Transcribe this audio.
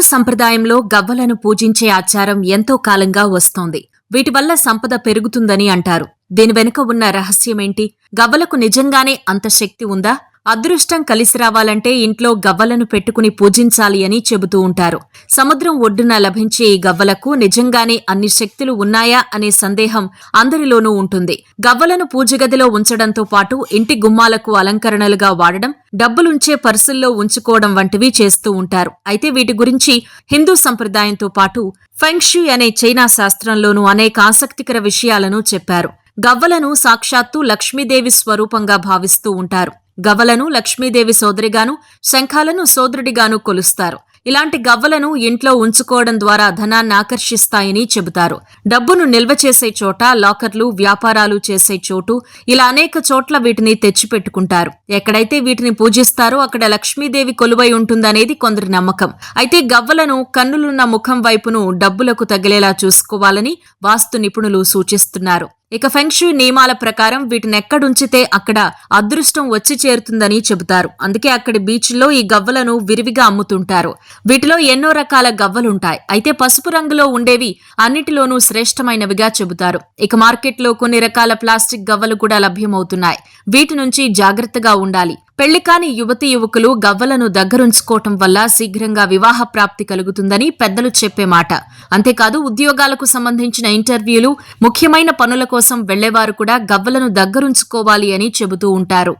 సంప్రదాయంలో గవ్వలను పూజించే ఆచారం ఎంతో కాలంగా వస్తోంది. వీటి వల్ల సంపద పెరుగుతుందని అంటారు. దీని వెనుక ఉన్న రహస్యమేంటి? గవ్వలకు నిజంగానే అంత శక్తి ఉందా? అదృష్టం కలిసి రావాలంటే ఇంట్లో గవ్వలను పెట్టుకుని పూజించాలి అని చెబుతూ ఉంటారు. సముద్రం ఒడ్డున లభించే ఈ గవ్వలకు నిజంగానే అన్ని శక్తులు ఉన్నాయా అనే సందేహం అందరిలోనూ ఉంటుంది. గవ్వలను పూజగదిలో ఉంచడంతో పాటు ఇంటి గుమ్మాలకు అలంకరణలుగా వాడడం డబ్బులుంచే పర్సుల్లో ఉంచుకోవడం వంటివి చేస్తూ ఉంటారు. అయితే వీటి గురించి హిందూ సంప్రదాయంతో పాటు ఫెంగ్షూ అనే చైనా శాస్త్రంలోనూ అనేక ఆసక్తికర విషయాలను చెప్పారు. గవ్వలను సాక్షాత్తు లక్ష్మీదేవి స్వరూపంగా భావిస్తూ ఉంటారు. గవ్వలను లక్ష్మీదేవి సోదరిగాను శంఖాలను సోదరుడిగాను కొలుస్తారు. ఇలాంటి గవ్వలను ఇంట్లో ఉంచుకోవడం ద్వారా ధనాన్ని ఆకర్షిస్తాయని చెబుతారు. డబ్బును నిల్వ చేసే చోట లాకర్లు వ్యాపారాలు చేసే చోటు ఇలా అనేక చోట్ల వీటిని తెచ్చిపెట్టుకుంటారు. ఎక్కడైతే వీటిని పూజిస్తారో అక్కడ లక్ష్మీదేవి కొలువై ఉంటుందనేది కొందరి నమ్మకం. అయితే గవ్వలను కన్నులున్న ముఖం వైపును డబ్బులకు తగిలేలా చూసుకోవాలని వాస్తు నిపుణులు సూచిస్తున్నారు. ఇక ఫెంక్షు నియమాల ప్రకారం వీటిని ఎక్కడుంచితే అక్కడ అదృష్టం వచ్చి చేరుతుందని చెబుతారు. అందుకే అక్కడి బీచ్లో ఈ గవ్వలను విరివిగా అమ్ముతుంటారు. వీటిలో ఎన్నో రకాల గవ్వలుంటాయి. అయితే పసుపు రంగులో ఉండేవి అన్నిటిలోనూ శ్రేష్టమైనవిగా చెబుతారు. ఇక మార్కెట్లో కొన్ని రకాల ప్లాస్టిక్ గవ్వలు కూడా లభ్యమవుతున్నాయి. వీటి నుంచి జాగ్రత్తగా ఉండాలి. పెళ్ళి కాని యువతి యువకులు గవ్వలను దగ్గరుంచుకోవటం వల్ల శీఘ్రంగా వివాహ ప్రాప్తి కలుగుతుందని పెద్దలు చెప్పే మాట. అంతేకాదు ఉద్యోగాలకు సంబంధించిన ఇంటర్వ్యూలు ముఖ్యమైన పనుల కోసం వెళ్ళేవారు కూడా గవ్వలను దగ్గరుంచుకోవాలి అని చెబుతూ ఉంటారు.